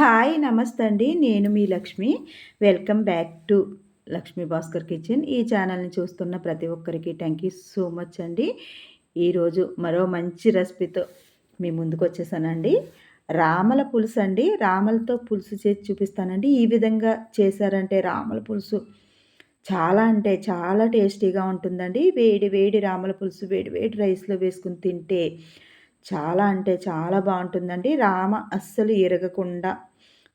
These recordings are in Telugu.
హాయ్ నమస్తే అండి. నేను మీ Lakshmi. Welcome back to Lakshmi Bhaskar kitchen. ఈ ఛానల్ని చూస్తున్న ప్రతి ఒక్కరికి థ్యాంక్ యూ సో మచ్ అండి. ఈరోజు మరో మంచి రెసిపీతో మీ ముందుకు వచ్చేసానండి. రామల పులుసు అండి. రామలతో పులుసు చేసి చూపిస్తానండి. ఈ విధంగా చేశారంటే రామల పులుసు చాలా అంటే చాలా టేస్టీగా ఉంటుందండి. వేడి వేడి రామల పులుసు వేడి వేడి రైస్లో వేసుకుని తింటే చాలా అంటే చాలా బాగుంటుందండి. రామ అస్సలు ఎరగకుండా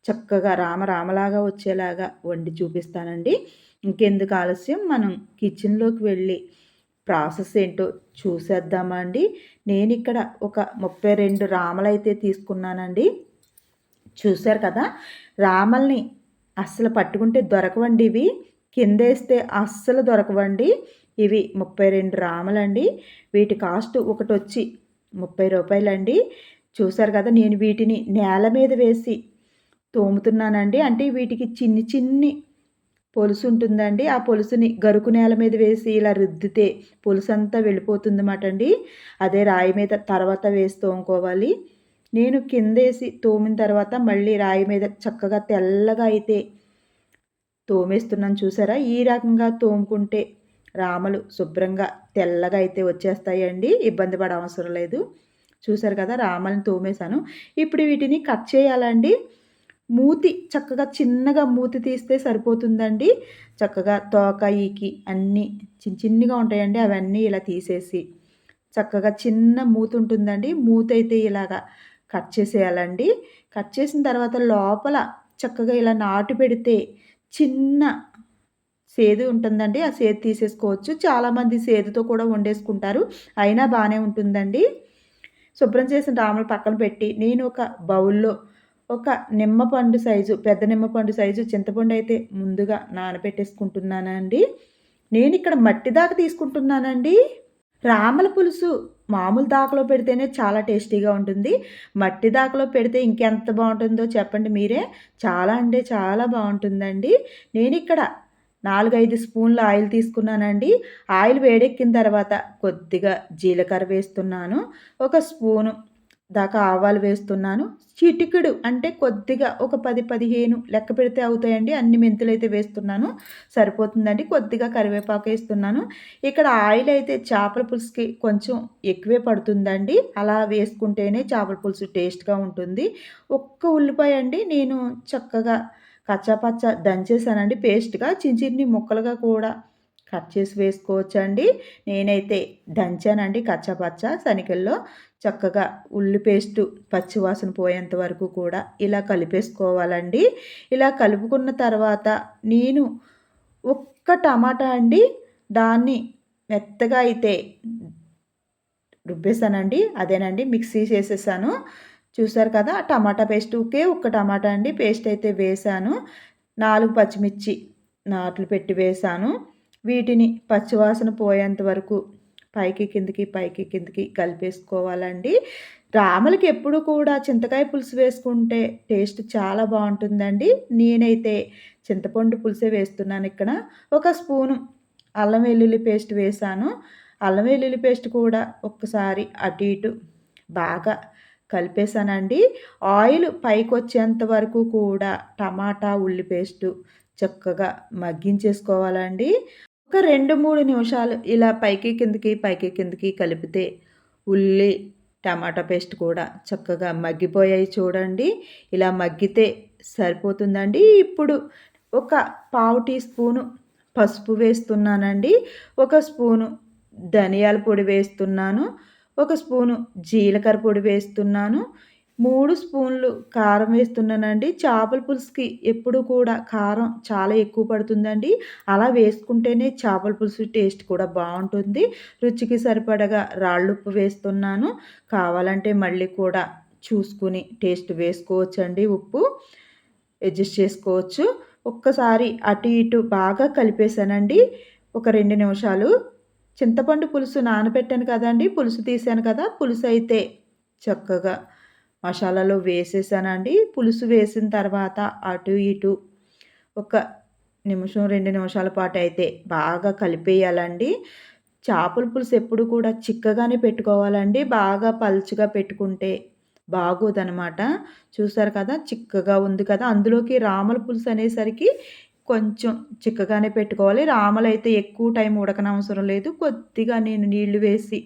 చక్కగా రామ రామలాగా వచ్చేలాగా వండి చూపిస్తానండి. ఇంకెందుకు ఆలస్యం? మనం కిచెన్లోకి వెళ్ళి ప్రాసెస్ ఏంటో చూసేద్దామా అండి నేను ఇక్కడ ఒక ముప్పై రెండు రామలైతే తీసుకున్నానండి. చూశారు కదా? రామల్ని అస్సలు పట్టుకుంటే దొరకవండి ఇవి. కిందేస్తే అస్సలు దొరకవండి. ఇవి ముప్పై రెండు రామలండి. వీటి కాస్ట్ ఒకటి వచ్చి ముప్పై రూపాయలండి. చూసారు కదా నేను వీటిని నేల మీద వేసి తోముతున్నానండి. అంటే వీటికి చిన్ని చిన్ని పొలుసు ఉంటుందండి. ఆ పొలుసుని గరుకు నేల మీద వేసి ఇలా రుద్దితే పొలుసు అంతా వెళ్ళిపోతుందన్నమాట అండి అదే రాయి మీద తర్వాత వేసి తోముకోవాలి. నేను కిందేసి తోమిన తర్వాత మళ్ళీ రాయి మీద చక్కగా తెల్లగా అయితే తోమేస్తున్నాను చూసారా? ఈ రకంగా తోముకుంటే రామలు శుభ్రంగా తెల్లగా అయితే వచ్చేస్తాయండి. ఇబ్బంది పడ అవసరం లేదు. చూసారు కదా రామల్ని తోమేశాను. ఇప్పుడు వీటిని కట్ చేయాలండి. మూతి చక్కగా చిన్నగా మూతి తీస్తే సరిపోతుందండి. చక్కగా తోక ఈకి అన్నీ చిన్న చిన్నగా ఉంటాయండి. అవన్నీ ఇలా తీసేసి చక్కగా చిన్న మూత ఉంటుందండి. మూత అయితే ఇలాగా కట్ చేసేయాలండి. కట్ చేసిన తర్వాత లోపల చక్కగా ఇలా నాటు పెడితే చిన్న సేదు ఉంటుందండి. ఆ సేదు తీసేసుకోవచ్చు. చాలామంది సేదుతో కూడా వండేసుకుంటారు. అయినా బాగానే ఉంటుందండి. శుభ్రం చేసిన రాములు పక్కన పెట్టి నేను ఒక బౌల్లో ఒక నిమ్మపండు సైజు పెద్ద నిమ్మపండు సైజు చింతపండు అయితే ముందుగా నానబెట్టేసుకుంటున్నానండి. నేను ఇక్కడ మట్టి దాకా తీసుకుంటున్నానండి. రామల పులుసు మామూలు దాకలో పెడితేనే చాలా టేస్టీగా ఉంటుంది. మట్టి దాకలో పెడితే ఇంకెంత బాగుంటుందో చెప్పండి మీరే. చాలా అంటే చాలా బాగుంటుందండి. నేను ఇక్కడ నాలుగైదు స్పూన్ల ఆయిల్ తీసుకున్నానండి. ఆయిల్ వేడెక్కిన తర్వాత కొద్దిగా జీలకర్ర వేస్తున్నాను. ఒక స్పూను దాకా ఆవాలు వేస్తున్నాను. చిటికెడు అంటే కొద్దిగా ఒక పది పదిహేను లెక్క పెడితే అవుతాయండి. అన్ని మెంతులు అయితే వేస్తున్నాను. సరిపోతుందండి. కొద్దిగా కరివేపాకు వేస్తున్నాను. ఇక్కడ ఆయిల్ అయితే చేపల పులుసుకి కొంచెం ఎక్కువే పడుతుందండి. అలా వేసుకుంటేనే చేపల పులుసు టేస్ట్గా ఉంటుంది. ఒక్క ఉల్లిపాయ అండి. నేను చక్కగా కచ్చపచ్చ దంచేసానండి పేస్ట్గా చిన్న చిన్ని ముక్కలుగా కూడా కట్ చేసి వేసుకోవచ్చండి. నేనైతే దంచానండి కచ్చపచ్చ శనికల్లో చక్కగా ఉల్లి పేస్టు పచ్చివాసన పోయేంత వరకు కూడా ఇలా కలిపేసుకోవాలండి. ఇలా కలుపుకున్న తర్వాత నేను ఒక్క టమాటా అండి దాన్ని మెత్తగా అయితే రుబ్బేసానండి అదేనండి మిక్సీ చేసేసాను. చూసారు కదా టమాటా పేస్ట్ ఒకే ఒక్క టమాటా అండి. పేస్ట్ అయితే వేసాను. నాలుగు పచ్చిమిర్చి నాట్లు పెట్టి వేసాను. వీటిని పచ్చివాసన పోయేంత వరకు పైకి కిందికి పైకి కిందికి కలిపేసుకోవాలండి. రామలకి ఎప్పుడు కూడా చింతకాయ పులుసు వేసుకుంటే టేస్ట్ చాలా బాగుంటుందండి. నేనైతే చింతపండు పులుసే వేస్తున్నాను ఇక్కడ. ఒక స్పూను అల్లం వెల్లుల్లి పేస్ట్ వేసాను. అల్లం వెల్లుల్లి పేస్ట్ కూడా ఒక్కసారి అటు ఇటు బాగా కలిపేసానండి ఆయిల్ పైకి వచ్చేంత వరకు కూడా టమాటా ఉల్లి పేస్టు చక్కగా మగ్గించేసుకోవాలండి. ఒక రెండు మూడు నిమిషాలు ఇలా పైకి కిందకి పైకి కిందకి కలిపితే ఉల్లి టమాటా పేస్ట్ కూడా చక్కగా మగ్గిపోయాయి చూడండి. ఇలా మగ్గితే సరిపోతుందండి. ఇప్పుడు ఒక పావు టీ స్పూను పసుపు వేస్తున్నానండి. ఒక స్పూను ధనియాల పొడి వేస్తున్నాను. ఒక స్పూను జీలకర్ర పొడి వేస్తున్నాను. మూడు స్పూన్లు కారం వేస్తున్నానండి. చేపల పులుసుకి ఎప్పుడు కూడా కారం చాలా ఎక్కువ పడుతుందండి. అలా వేసుకుంటేనే చేపల పులుసు టేస్ట్ కూడా బాగుంటుంది. రుచికి సరిపడగా రాళ్ళుప్పు వేస్తున్నాను. కావాలంటే మళ్ళీ కూడా చూసుకుని టేస్ట్ వేసుకోవచ్చండి ఉప్పు. అడ్జస్ట్ చేసుకోవచ్చు. ఒక్కసారి అటు ఇటు బాగా కలిపేశానండి. ఒక రెండు నిమిషాలు చింతపండు పులుసు నానబెట్టాను కదండి పులుసు తీసాను కదా పులుసు అయితే చక్కగా మసాలాలో వేసేసానండి. పులుసు వేసిన తర్వాత అటు ఇటు ఒక నిమిషం రెండు నిమిషాల పాటు అయితే బాగా కలిపేయాలండి. చేపల పులుసు ఎప్పుడు కూడా చిక్కగానే పెట్టుకోవాలండి. బాగా పలుచగా పెట్టుకుంటే బాగోదనమాట. చూసారు కదా చిక్కగా ఉంది కదా. అందులోకి రామల పులుసు అనేసరికి కొంచెం చిక్కగానే పెట్టుకోవాలి. రామలు అయితే ఎక్కువ టైం ఉడకనవసరం లేదు. కొద్దిగా నేను నీళ్ళు వేసి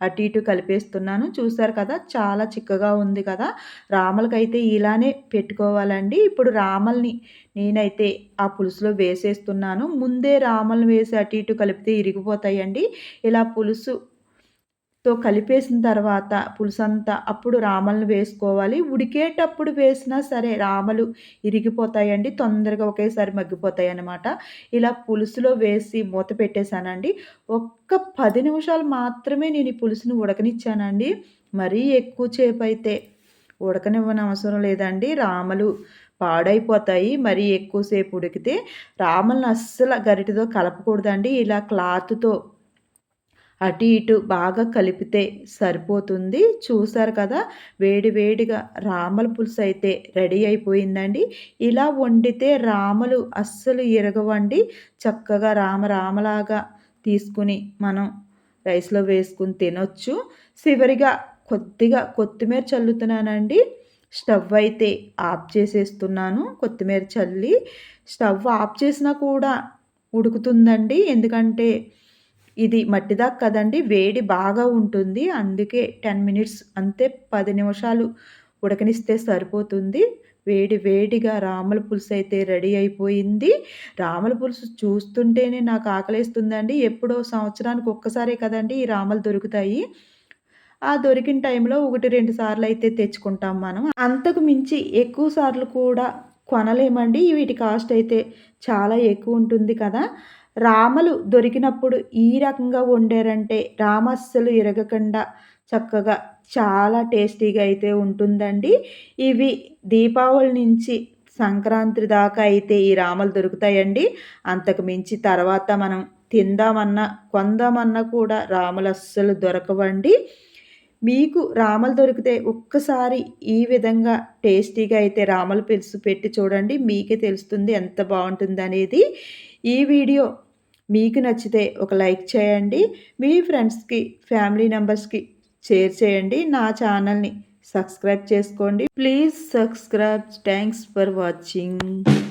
అటు ఇటు కలిపేస్తున్నాను. చూసారు కదా చాలా చిక్కగా ఉంది కదా. రామలకైతే ఇలానే పెట్టుకోవాలండి. ఇప్పుడు రామల్ని నేనైతే ఆ పులుసులో వేసేస్తున్నాను. ముందే రామల్ని వేసి అటు ఇటు కలిపితే ఇరిగిపోతాయండి. ఇలా పులుసు తో కలిపేసిన తర్వాత పులుసంతా అప్పుడు రామలను వేసుకోవాలి. ఉడికేటప్పుడు వేసినా సరే రామలు ఇరిగిపోతాయండి. తొందరగా ఒకేసారి మగ్గిపోతాయి అన్నమాట ఇలా పులుసులో వేసి మూత పెట్టేశానండి. ఒక్క పది నిమిషాలు మాత్రమే నేను ఈ పులుసుని ఉడకనిచ్చానండి. మరీ ఎక్కువ చేపు అయితే ఉడకనివ్వని అవసరం లేదండి. రామలు పాడైపోతాయి మరీ ఎక్కువసేపు ఉడికితే. రామలను అస్సలు గరిటితో కలపకూడదండి. ఇలా క్లాత్తో అటు ఇటు బాగా కలిపితే సరిపోతుంది. చూసారు కదా వేడి వేడిగా రామల పులుసు అయితే రెడీ అయిపోయిందండి. ఇలా వండితే రామలు అస్సలు ఇరగవండి. చక్కగా రామ రామలాగా తీసుకుని మనం రైస్లో వేసుకుని తినొచ్చు. చివరిగా కొద్దిగా కొత్తిమీర చల్లుతున్నానండి. స్టవ్ అయితే ఆఫ్ చేసేస్తున్నాను కొత్తిమీర చల్లి. స్టవ్ ఆఫ్ చేసినా కూడా ఉడుకుతుందండి. ఎందుకంటే ఇది మట్టిదాకా కదండి వేడి బాగా ఉంటుంది. అందుకే టెన్ మినిట్స్ అంతే పది నిమిషాలు ఉడకనిస్తే సరిపోతుంది. వేడి వేడిగా రామల పులుసు అయితే రెడీ అయిపోయింది. రామల పులుసు చూస్తుంటేనే నాకు ఆకలిస్తుందండి. ఎప్పుడో సంవత్సరానికి ఒక్కసారే కదండి ఈ రామలు దొరుకుతాయి. ఆ దొరికిన టైంలో ఒకటి రెండు సార్లు అయితే తెచ్చుకుంటాం మనం. అంతకు మించి ఎక్కువ సార్లు కూడా కొనలేమండి. వీటి కాస్ట్ అయితే చాలా ఎక్కువ ఉంటుంది కదా. రామలు దొరికినప్పుడు ఈ రకంగా వండారంటే రామస్సలు ఇరగకుండా చక్కగా చాలా టేస్టీగా అయితే ఉంటుందండి. ఇవి దీపావళి నుంచి సంక్రాంతి దాకా అయితే ఈ రామలు దొరుకుతాయండి. అంతకు మించి తర్వాత మనం తిందామన్నా కొందామన్నా కూడా రాములు అస్సలు దొరకవండి. మీకు రామలు దొరికితే ఒక్కసారి ఈ విధంగా టేస్టీగా అయితే రామల పులుసు పెట్టి చూడండి. మీకే తెలుస్తుంది ఎంత బాగుంటుంది అనేది ఈ వీడియో మీకు నచ్చితే ఒక లైక్ చేయండి. మీ ఫ్రెండ్స్కి ఫ్యామిలీ మెంబర్స్కి షేర్ చేయండి. నా ఛానల్ని సబ్స్క్రైబ్ చేసుకోండి. Please subscribe. Thanks for watching.